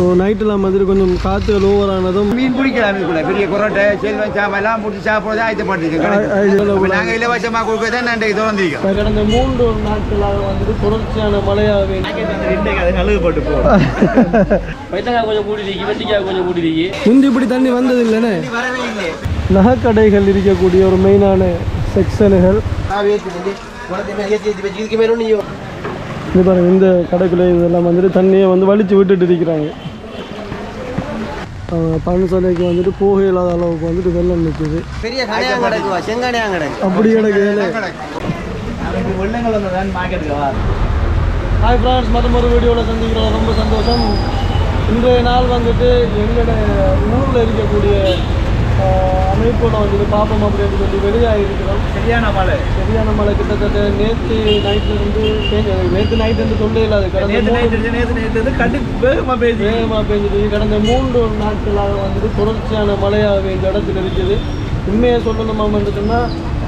So நைட்டெல்லாம் வந்துட்டு கொஞ்சம் காற்று ஓவர் ஆனதும் மீன் பிடிக்கலாம் இதுக்குள்ள பெரிய குரோட்டை செல்வன் சாம எல்லாம் முடிச்சு சாப்பிடுறது ஆயத்தப்பட்டிருக்கு நாங்கள் இலவசமாக கொடுக்க தான் நான் திறந்திருக்கோம் கடந்த மூன்று நாட்களாக வந்துட்டு தொடர்ச்சியான மழையாகவே அழுகுப்பட்டு போகும் கொஞ்சம் கூடிருக்கு வெட்டிக்காய் கொஞ்சம் கூடிருக்கு முந்தி இப்படி தண்ணி வந்தது இல்லைண்ணே நகைக்கடைகள் இருக்கக்கூடிய ஒரு மெயினான செக்ஷனுகள். இது பாருங்க இந்த கடைக்குள்ளே இதெல்லாம் வந்துட்டு தண்ணியை வந்து வலிச்சு விட்டுட்டு இருக்கிறாங்க. பழனிசாலைக்கு வந்துட்டு போக இல்லாத அளவுக்கு வந்துட்டு வெள்ளம் நிற்குது பெரிய கிடக்கு. அப்படி வா. ஹாய் ஃப்ரெண்ட்ஸ் மற்றும் ஒரு வீடியோவில் சந்திக்கிறோம். ரொம்ப சந்தோஷம். இன்றைய நாள் வந்துட்டு எங்களோட ஊரில் இருக்கக்கூடிய அமைப்போட வந்துட்டு பார்ப்போம் அப்படின்னு சொல்லி வெளியாகிருக்கிறோம் சரியான மழை. சரியான மழை கிட்டத்தட்ட நேற்று நைட்லேருந்து பேஞ்சது நேற்று நைட் வந்து சொல்ல இல்லாது. கடந்த நேற்று நேற்று கடுப்பு வேகமாக பேசி வேகமாக பெஞ்சது கடந்த மூன்று நாட்களாக வந்துட்டு தொடர்ச்சியான மழையாக இந்த இடத்துல இருக்குது உண்மையை சொல்லணுமா வந்துட்டுன்னா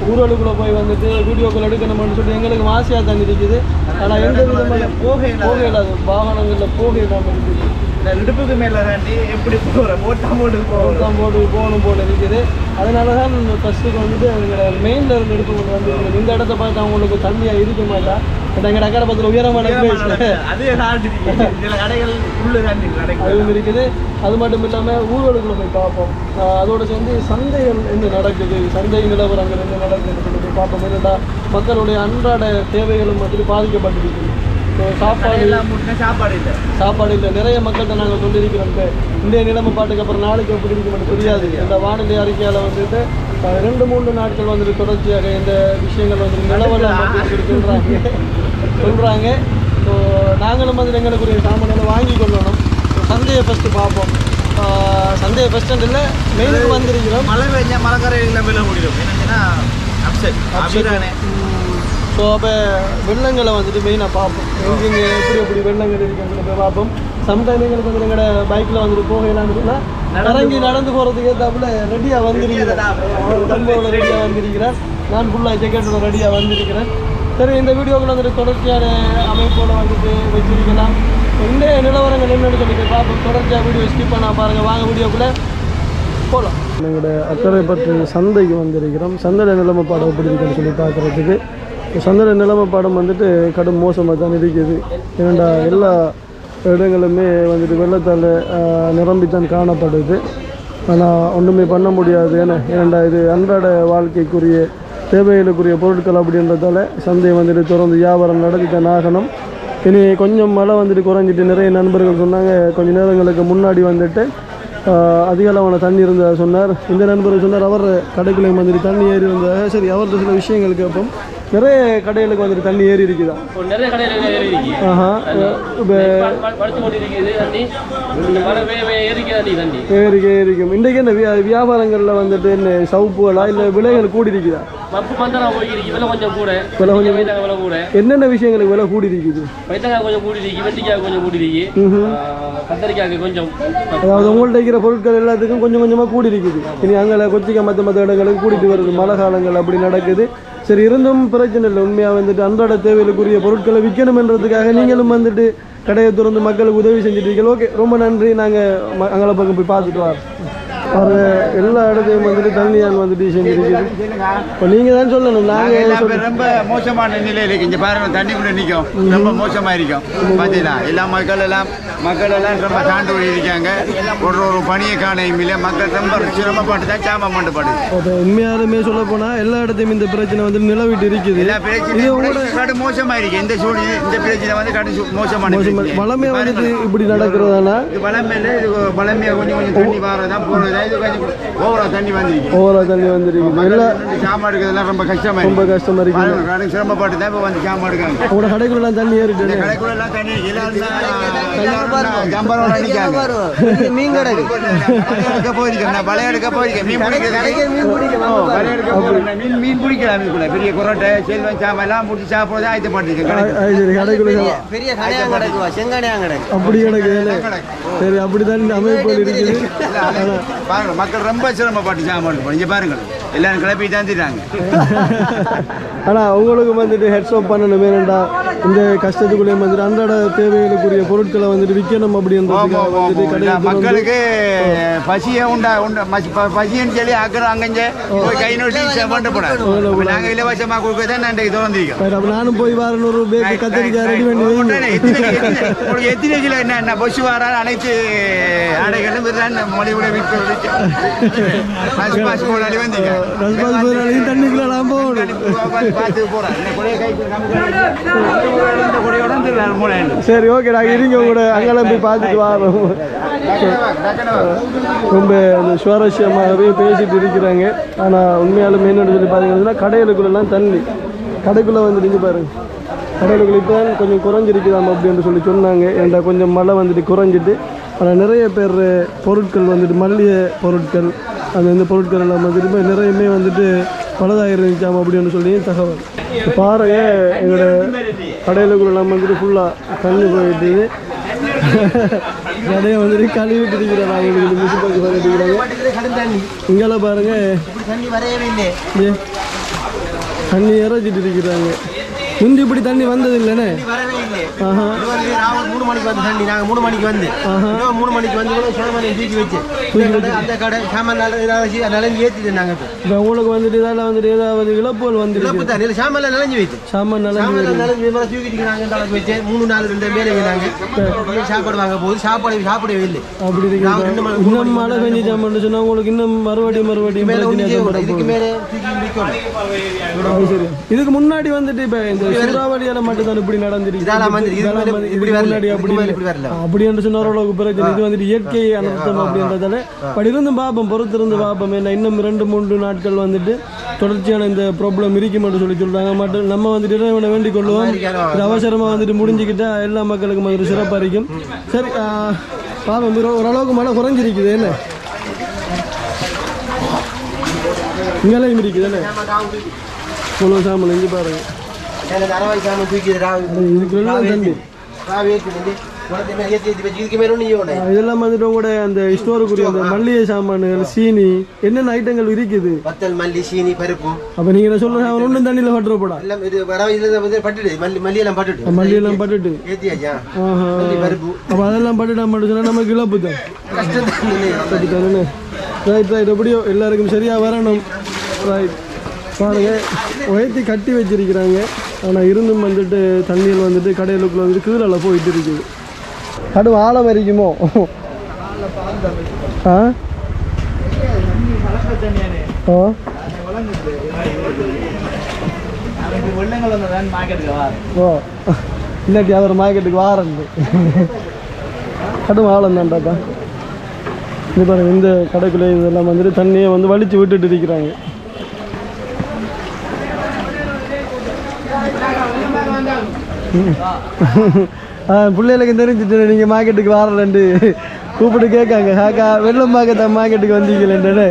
ஊரலுக்குள்ளே போய் வந்துட்டு வீடியோக்கள் எடுக்கணும்னு சொல்லி எங்களுக்கு ஆசையாக தான் இருக்குது. ஆனால் எந்த விதமான போக போக இல்லாது வாகனங்களில் போக இல்லாமல் இருக்குது. இந்த இடுப்புக்கு மேலே தாண்டி எப்படி போகிற ஓட்டா போட்டு போகிறோம் தான் போட்டு போகணும் போல இருக்குது. அதனால தான் ஃபஸ்ட்டுக்கு வந்துட்டு எங்களோட மெயினில் இருந்து எடுத்து கொண்டு வந்து இந்த இடத்த பார்த்து அவங்களுக்கு தண்ணியாக இருக்க மாட்டா. பட் எங்கள் அக்கறை பக்கத்தில் உயரமான அதே சில கடைகள் உள்ள தாண்டி அதுவும் இருக்குது. அது மட்டும் இல்லாமல் ஊர்களுக்குள்ள போய் பார்ப்போம். அதோட சேர்ந்து சந்தைகள் என்ன நடக்குது. சந்தை நிலவரங்கள் என்ன நடக்குதுன்னு சொல்லி போய் பார்ப்போம். என்னடா மக்களுடைய அன்றாட தேவைகளும் வந்துட்டு பாதிக்கப்பட்டிருக்குது. சாப்பாடு சாப்பாடு இல்லை. சாப்பாடு இல்லை. நிறைய மக்கள்கிட்ட நாங்கள் சொல்லியிருக்கிறோம் இந்திய நிலைமை பாட்டுக்கு அப்புறம் நாளைக்கு எப்படி இருக்கும்னு தெரியாது இந்த வானிலை அறிக்கையால் வந்துட்டு ரெண்டு மூணு நாட்கள் வந்துட்டு தொடர்ச்சியாக இந்த விஷயங்கள் வந்துட்டு நிலவரம் சொல்கிறாங்க சொல்கிறாங்க ஸோ நாங்களும் வந்து எங்களுக்குரிய சாமான்களை வாங்கி கொள்ளணும். சந்தையை ஃபஸ்ட்டு பார்ப்போம். சந்தையை ஃபஸ்ட்டு இல்லை மெயினுக்கு வந்திருக்கிறோம். மழை பெஞ்சா மழைக்கரையில் மேலே முடியும். என்னன்னா அப்செட் அப்படிதானே ஸோ அப்போ வெள்ளங்களை வந்துட்டு மெயினாக பார்ப்போம். எங்கெங்க எப்படி எப்படி வெள்ளங்கள் இருக்குங்கிறத போய் பார்ப்போம். சம்டைம் எங்களுக்கு வந்து எங்களோட பைக்கில் வந்துட்டு போகலான்னு சொன்னால் இறங்கி நடந்து போகிறதுக்கு ஏற்றாப்புல ரெடியாக வந்திருக்கிறேன். தம்போட ரெடியாக வந்திருக்கிறேன். நான் ஃபுல்லாக ஜெக்கெட்டோட ரெடியாக வந்திருக்கிறேன். சரி இந்த வீடியோக்குள்ள வந்துட்டு தொடர்ச்சியான அமைப்போடு வந்துட்டு வச்சிருக்கலாம். இந்த நிலவரங்கள் என்னென்னு சொல்லி பார்ப்போம். தொடர்ச்சியாக வீடியோ ஸ்கிப் பண்ணால் பாருங்கள் வாங்க வீடியோக்குள்ளே போகலாம் எங்களோட அக்கறைப்பட்டு சந்தைக்கு வந்திருக்கிறோம். சந்தையில் பாடம் எப்படி இருக்குன்னு சொல்லி பார்க்குறதுக்கு. சந்திர நிலைமை படம் வந்துட்டு கடும் மோசமாக தான் இருக்குது ஏன்னா எல்லா இடங்களுமே வந்துட்டு வெள்ளத்தால் நிரம்பித்தான் காணப்படுது. ஆனால் ஒன்றுமே பண்ண முடியாது ஏன்னா ஏன்னா இது அன்றாட வாழ்க்கைக்குரிய தேவைகளுக்குரிய பொருட்கள் அப்படின்றதால சந்தையை வந்துட்டு தொடர்ந்து வியாபாரம் நடத்தி தான் ஆகணும். இனி கொஞ்சம் மழை வந்துட்டு குறைஞ்சிட்டு நிறைய நண்பர்கள் சொன்னாங்க. கொஞ்சம் நேரங்களுக்கு முன்னாடி வந்துட்டு அதிகளவான அதிக அளவான தண்ணி இருந்ததாக சொன்னார். இந்த நண்பர் சொன்னார் அவர் கடைக்குள்ளே வந்துட்டு தண்ணி ஏறி இருந்ததாக சரி அவர்கிட்ட சில விஷயங்கள் கேட்போம். நிறைய கடைகளுக்கு வந்துட்டு தண்ணி ஏறி இருக்குதா? நிறைய கடையில் ஏறி இருக்கு. ஆஹா. இப்போ கொண்டு இருக்குது தண்ணி. ஏறிக்க ஏறிக்கும் இன்றைக்கு என்ன வியா வியாபாரங்களில் வந்துட்டு என்ன சவுப்புகளா இல்லை விலைகள் கூடி இருக்குதா விலை கொஞ்சம் கூட. விலை கொஞ்சம் வைத்தக்காய் விலை கூட. என்னென்ன விஷயங்களுக்கு விலை கூடி இருக்குது வைத்தக்காய் கொஞ்சம் கொஞ்சம் கூடிருக்கு கத்தரிக்காய்க்கு கொஞ்சம். அதாவது உங்கள்ட்ட இருக்கிற பொருட்கள் எல்லாத்துக்கும் கொஞ்சம் கொஞ்சமாக கூடி இருக்குது இனி அங்கே கொச்சிக்க மற்ற மற்ற இடங்களுக்கு கூட்டிட்டு வருது மழை காலங்கள் அப்படி நடக்குது. சரி இருந்தும் பிரச்சனை இல்லை. உண்மையாக வந்துட்டு அன்றாட தேவைகளுக்குரிய பொருட்களை விற்கணுமன்றதுக்காக நீங்களும் வந்துட்டு கடையை திறந்து மக்களுக்கு உதவி செஞ்சுட்டு இருக்கீங்க ஓகே ரொம்ப நன்றி. நாங்கள் அங்கே பக்கம் போய் பார்த்துட்டு வரோம். பாருங்க எல்லா இடத்தையும் வந்துட்டு தண்ணியால் வந்துட்டு செஞ்சுருக்குது இப்போ நீங்கள் தான் சொல்லணும் நாங்கள் ரொம்ப மோசமான நிலையில இருக்கு இங்க பாருங்க தண்ணிக்குள்ள நிக்கும். ரொம்ப மோசமா இருக்கும். பாத்தீங்களா? எல்லா மக்கள் எல்லாம் மக்கள் எல்லாம் ரொம்ப தாண்டு இருக்காங்க. ஒரு ஒரு பணியை காணையும் இல்லை. மக்கள் ரொம்ப சிரமப்பட்டு தான் சாமம் பண்ணுப்படுது இப்போ உண்மையாலுமே சொல்ல போனால் எல்லா இடத்தையும் இந்த பிரச்சனை வந்து நிலவிட்டு இருக்குது. எல்லா பிரச்சனையும் கூட கடும் மோசமா இருக்கு. இந்த சூழ்நிலை இந்த பிரச்சனை வந்து கடும் சு- மோசமான பிரச்சனை. வளமே வந்துட்டு. இப்படி நடக்கிறதானா இது வளமையில இது வளமையா கொஞ்சம் கொஞ்சம் தண்ணி வரதான் கொஞ்சம் ஓவரா தண்ணி வந்திருக்கு ஓவரா தண்ணி வந்துருக்கு எல்லா சாமான் எடுக்கிறதுலாம் ரொம்ப கஷ்டமா ரொம்ப இருக்கு கஷ்டமா இருக்கு கடும் சிரமப்பட்டு தான் இப்போ வந்து சாமான் எடுக்காங்க உங்களோட கடைக்குள்ளலாம் தண்ணி ஏறிட்டு கடைக்குள்ள எல்லாம் தண்ணி எல்லாரும் மீன் கிடக்கு வலை எடுக்க போயிருக்கேன். நான் வலை எடுக்க போயிருக்கேன். மீன் பிடிக்க. மீன் மீன் பிடிக்கலாம் இதுக்குள்ள பெரிய குரோட்டை செல்வன் சாம எல்லாம் முடிச்சு சாப்பிடுறது சரி கடைக்குள்ள பெரிய பெரிய கடையாங்க கிடக்குவா? செங்கடையாங்க கிடக்கு. அப்படி கிடக்குது சரி அப்படிதான் அமைப்புகள் இருக்குது. இல்ல, பாருங்க மக்கள் ரொம்ப சிரமப்பட்டு சாமான் எடுக்கணும். இங்க பாருங்க எல்லாரும் கிளப்பி தந்துட்டாங்க ஆனால் உங்களுக்கு வந்துட்டு ஹெட்ஸ் ஆஃப் பண்ணணும் வேணும்டா இந்த கஷ்டத்துக்குள்ளேயும் வந்துட்டு அன்றாட தேவைகளுக்குரிய பொருட்களை வந்துட்டு விற்கணும் அப்படின்றதுக்காக வந்துட்டு மக்களுக்கு பசியை உண்டா உண்டா பசின்னு சொல்லி ஆக்குறோம் அங்கஞ்சே போய் கை நோட்டி பண்ணப்படாது நாங்க இலவசமா கொடுக்க தான் நான் திறந்திருக்கோம். சரி, அப்ப நானும் போய் வரணும் ஒரு பேக்கு கத்திரிக்காய் ரெடி பண்ணி. எத்தனை கிலோ என்ன என்ன பஸ் வரால் அனைத்து ஆடைகளும் மொழிவுடைய விற்பனை பஸ் போடாடி வந்தீங்க பஸ் போனாலும் தண்ணிக்குள்ள நான் போகணும். பார்த்து போறேன் சரி ஓகே நாங்கள் இருங்க கூட அங்கெல்லாம் போய் பார்த்துட்டு வரோம் ரொம்ப அந்த சுவாரஸ்யமாகவே பேசிட்டு இருக்கிறாங்க. ஆனால் உண்மையாலும் என்னன்னு சொல்லி பார்த்தீங்கன்னா கடைகளுக்குள்ளெல்லாம் தண்ணி கடைக்குள்ளே வந்து நீங்கள் பாருங்க. கடைகளுக்குள்ள இப்போ கொஞ்சம் குறைஞ்சிருக்குதாம் அப்படின்னு சொல்லி சொன்னாங்க. ஏன்டா கொஞ்சம் மழை வந்துட்டு குறைஞ்சிட்டு. ஆனால் நிறைய பேர் பொருட்கள் வந்துட்டு மல்லிகை பொருட்கள் அந்த இந்த பொருட்கள் எல்லாம் வந்துட்டு நிறையமே வந்துட்டு பலதாக இருந்துச்சாம் அப்படின்னு சொல்லி தகவல். பாருங்க எங்களோட கடையிலுக்குள்ளெல்லாம் வந்துட்டு ஃபுல்லாக தண்ணி போயிட்டு. கடையை வந்துட்டு கழுவிட்டு இருக்கிறாங்க அவங்களுக்கு முனிசிபாலிட்டி பண்ணிட்டு இங்கெல்லாம் பாருங்க. தண்ணி இறச்சிட்டு இருக்கிறாங்க. முந்தி இப்படி தண்ணி வந்தது இல்லைண்ணே வரவே இல்லை. ஆஹா. இது வந்து ராவல் மூணு மணிக்கு வந்து தண்ணி நாங்கள் மூணு மணிக்கு வந்து. மூணு மணிக்கு வந்து கூட சாமான் தூக்கி வச்சு. அந்த கடை சாமான் நலஞ்சி நலஞ்சு ஏற்றிட்டு நாங்கள் இப்போ. இப்போ உங்களுக்கு வந்துட்டு இதால் வந்துட்டு ஏதாவது இழப்புகள் வந்துருக்கு. இழப்பு தான் இல்லை சாமான் நலஞ்சு வைத்து சாமான் சாமான் நலஞ்சு மேலே தூக்கிட்டு நாங்கள் நாளைக்கு வச்சு. மூணு நாலு ரெண்டு மேலே நாங்கள் சாப்பாடு வாங்க போகுது. சாப்பாடு சாப்பிடவே இல்லை. அப்படி இன்னும் மழை பெஞ்சிச்சாமன்னு சொன்னா உங்களுக்கு இன்னும் மறுபடியும் மறுபடியும் இதுக்கு முன்னாடி வந்துட்டு இப்ப இந்த சூறாவளியால மட்டும் இப்படி நடந்துருக்கு. இப்படி வரல. அப்படி என்று சொன்ன ஓரளவுக்கு பிரச்சனை இது வந்துட்டு இயற்கை அனர்த்தம் அப்படின்றதால பட் இருந்தும் பாப்போம் பொறுத்திருந்து பாப்போம் ஏன்னா இன்னும் ரெண்டு மூன்று நாட்கள் வந்துட்டு தொடர்ச்சியான இந்த ப்ராப்ளம் இருக்குமென்று சொல்லி சொல்றாங்க. மட்டும் நம்ம வந்துட்டு இறைவனை வேண்டிக் கொள்வோம் இது அவசரமா வந்துட்டு முடிஞ்சுக்கிட்டா எல்லா மக்களுக்கும் வந்துட்டு சிறப்பா இருக்கும். சரி ஒரு- ஓரளவுக்கு மழை குறைஞ்சிருக்குது என்ன? இங்கெல்லாம் இருக்குது என்ன? இவ்வளோ இங்கே பாருங்க. எனக்கு அரவாய் சாமான் தூக்கி ராவி ஏற்றி இதெல்லாம் வந்துட்டு கூட அந்த ஸ்டோருக்குரிய அந்த மல்லிகை சாமான்கள் சீனி என்னென்ன ஐட்டங்கள் இருக்குது வத்தல் மல்லி சீனி பருப்பு அப்போ என்ன சொல்ற ஒன்றும் தண்ணியில் பட்டுற போடா எல்லாம் இது வரவை இதில் வந்து பட்டுடு மல்லி எல்லாம் பட்டுடு மல்லி எல்லாம் பட்டுட்டு அப்போ அதெல்லாம் பட்டுட்டா மட்டும் சொன்னா நமக்கு இழப்பு தான் கஷ்டம் ரைட் ரைட் எப்படியோ எல்லாருக்கும் சரியாக வரணும் ரைட் பாருங்க. உயர்த்தி கட்டி வச்சிருக்கிறாங்க. ஆனால் இருந்தும் வந்துட்டு தண்ணியில் வந்துட்டு கடையிலுக்குள்ள வந்துட்டு கீழே போயிட்டு இருக்குது. கடும் ஆழம் வரைக்குமோ ஆ? ஆ ஓ. இல்லாட்டி அவர் மார்க்கெட்டுக்கு வாரண்டு. கடும் ஆழம் தான்டாப்பா இது பாருங்க இந்த கடைக்குள்ளே இதெல்லாம் வந்துட்டு தண்ணியை வந்து வலிச்சு விட்டுட்டு இருக்கிறாங்க ம். ஆ பிள்ளைகளுக்கு தெரிஞ்சுட்டு நீங்கள் மார்க்கெட்டுக்கு வாரலண்டு. கூப்பிட்டு கேட்காங்க. காக்கா வெள்ளம் பார்க்க மார்க்கெட்டுக்கு வந்தீங்களேன்னு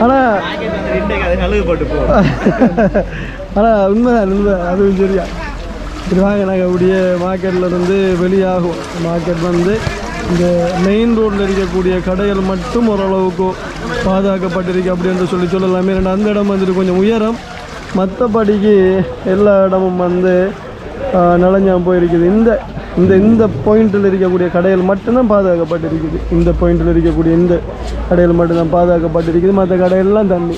ஆனால் ஆனால் உண்மைதான் உண்மை அதுவும் சரியா சரி மார்க்கெட்டில் இருந்து வெளியாகும். மார்க்கெட் வந்து இந்த மெயின் ரோட்டில் இருக்கக்கூடிய கடைகள் மட்டும் ஓரளவுக்கு பாதுகாக்கப்பட்டிருக்கு அப்படின்னு சொல்லி சொல்லலாமே. ரெண்டு அந்த இடம் வந்துட்டு கொஞ்சம் உயரம். மற்றபடிக்கு எல்லா இடமும் வந்து நலஞ்சாம் போயிருக்குது. இந்த இந்த இந்த பாயிண்டில் இருக்கக்கூடிய கடைகள் மட்டும்தான் பாதுகாக்கப்பட்டிருக்குது. இந்த பாயிண்டில் இருக்கக்கூடிய இந்த கடைகள் மட்டும்தான் பாதுகாக்கப்பட்டிருக்குது. மற்ற கடையெல்லாம் தண்ணி.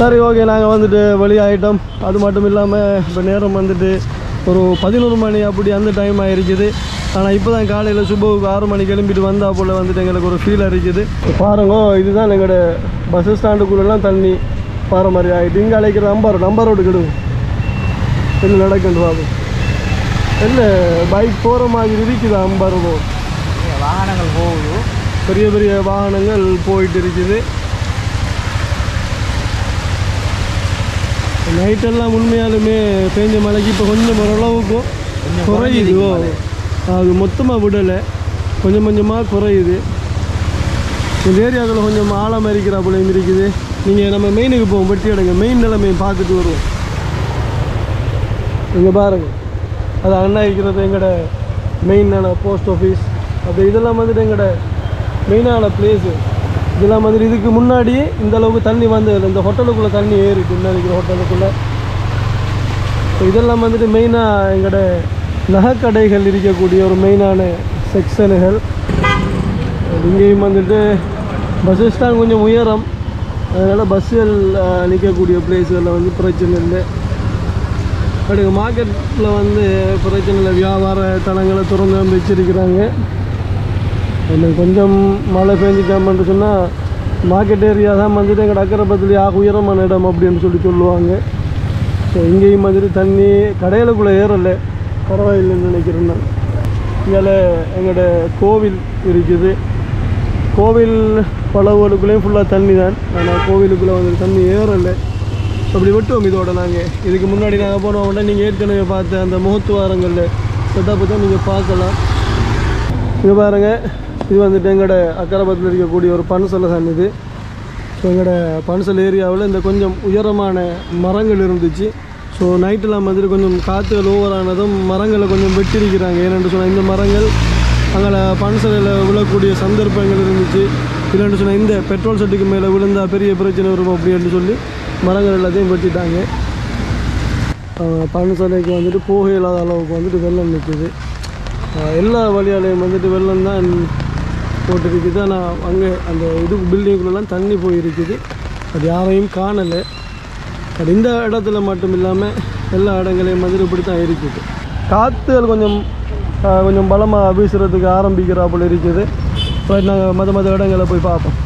சரி ஓகே நாங்கள் வந்துட்டு வெளியாகிட்டோம் அது மட்டும் இல்லாமல் இப்போ நேரம் வந்துட்டு ஒரு பதினோரு மணி அப்படி அந்த டைம் ஆயிருக்குது. ஆனால் இப்போ தான் காலையில் சுபவுக்கு ஆறு மணிக்கு எழும்பிட்டு வந்தா போல் வந்துட்டு எங்களுக்கு ஒரு ஃபீல் இருக்குது பாருங்க இதுதான் எங்களோட பஸ் ஸ்டாண்டுக்குள்ளெல்லாம் தண்ணி பாரு மாதிரி ஆகிட்டு இங்கே அழைக்கிற நம்பர் நம்பர் ரோடு கிடும் என்ன நடக்குன்னு பாபு இல்லை பைக் போகிற மாதிரி இருக்குது அம்பர் ரோடு வாகனங்கள் போகுது. பெரிய பெரிய வாகனங்கள் போயிட்டு இருக்குது. நைட்டெல்லாம் உண்மையாலுமே பேஞ்ச மழைக்கு இப்போ கொஞ்சம் ஓரளவுக்கு குறையுது. ஓ அது மொத்தமாக விடலை. கொஞ்சம் கொஞ்சமாக குறையுது. இந்த ஏரியாவில் கொஞ்சம் ஆழம் இருக்கிறாப்புலையும் இருக்குது. நீங்கள் நம்ம மெயினுக்கு போவோம். வெட்டி எடுங்க. மெயின் நிலைமையை பார்த்துட்டு வருவோம். இங்கே பாருங்க. அது அண்ணா இருக்கிறது எங்களோட மெயினான போஸ்ட் ஆஃபீஸ் அப்படி இதெல்லாம் வந்துட்டு எங்களோட மெயினான பிளேஸு இதெல்லாம் வந்துட்டு இதுக்கு முன்னாடி இந்த அளவுக்கு தண்ணி வந்து இந்த ஹோட்டலுக்குள்ளே தண்ணி ஏறிட்டு இன்னும் இருக்கிற ஹோட்டலுக்குள்ளே. ஸோ இதெல்லாம் வந்துட்டு மெயினாக எங்களோட நகைக்கடைகள் இருக்கக்கூடிய ஒரு மெயினான செக்ஷனுகள் இங்கேயும் வந்துட்டு பஸ்ஸஸ் ஸ்டாண்ட் கொஞ்சம் உயரம். அதனால் பஸ்ஸுகள் நிற்கக்கூடிய பிளேஸ்களில் வந்து பிரச்சனை இல்லை. அடுத்து மார்க்கெட்டில் வந்து பிரச்சனை இல்லை. வியாபார தலங்களை திறந்து வந்து வச்சிருக்கிறாங்க. இன்னும் கொஞ்சம் மழை பெஞ்சிட்டாமன்னு சொன்னால் மார்க்கெட் ஏரியா தான் வந்துட்டு எங்கள் அக்கரப்பத்தில் ஆக உயரமான இடம் அப்படின்னு சொல்லி சொல்லுவாங்க. ஸோ இங்கேயும் வந்துட்டு தண்ணி கடையிலுக்குள்ளே ஏறலை. பரவாயில்லைன்னு நினைக்கிறேன் நான். இங்கே எங்களோட கோவில் இருக்குது. கோவில் பலவுகளுக்குள்ளேயும் ஃபுல்லாக தண்ணி தான் ஆனால் கோவிலுக்குள்ளே வந்து தண்ணி ஏறலை. அப்படி விட்டுவோம் இதோட நாங்கள் இதுக்கு முன்னாடி நாங்கள் போனோம்னா நீங்கள் ஏற்கனவே பார்த்த அந்த முகத்துவாரங்களில். செட்டப்பு தான் நீங்கள் பார்க்கலாம். இது பாருங்கள் இது வந்துட்டு எங்களோட அக்கரபத்தில் இருக்கக்கூடிய ஒரு பன்சலை சன்னிது ஸோ எங்களோட பன்சல் ஏரியாவில் இந்த கொஞ்சம் உயரமான மரங்கள் இருந்துச்சு. ஸோ நைட்டெல்லாம் வந்துட்டு கொஞ்சம் காற்றுகள் ஓவரானதும் மரங்களை கொஞ்சம் வெட்டிருக்கிறாங்க ஏனென்று சொன்னால் இந்த மரங்கள் அங்கே பனசலையில் விழக்கூடிய சந்தர்ப்பங்கள் இருந்துச்சு. இல்லைன்னு சொன்னால் இந்த பெட்ரோல் செட்டுக்கு மேலே விழுந்தால் பெரிய பிரச்சனை வரும் அப்படின்னு சொல்லி மரங்கள் எல்லாத்தையும் வெட்டிட்டாங்க. பனசலைக்கு வந்துட்டு போக இல்லாத அளவுக்கு வந்துட்டு வெள்ளம் நிற்குது எல்லா வழியாலையும் வந்துட்டு வெள்ளம் தான் போட்டிருக்குது. ஆனால் அங்கே அந்த இது பில்டிங்குள்ளெல்லாம் தண்ணி போயிருக்குது. அது யாரையும் காணலை. அது இந்த இடத்துல மட்டும் இல்லாமல் எல்லா இடங்களையும் மதுரைப்படி இப்படி தான் இருக்குது காற்றுகள் கொஞ்சம் கொஞ்சம் பலமாக வீசுறதுக்கு ஆரம்பிக்கிறா போல இருக்குது. நாங்கள் மத மத இடங்களை போய் பார்ப்போம்.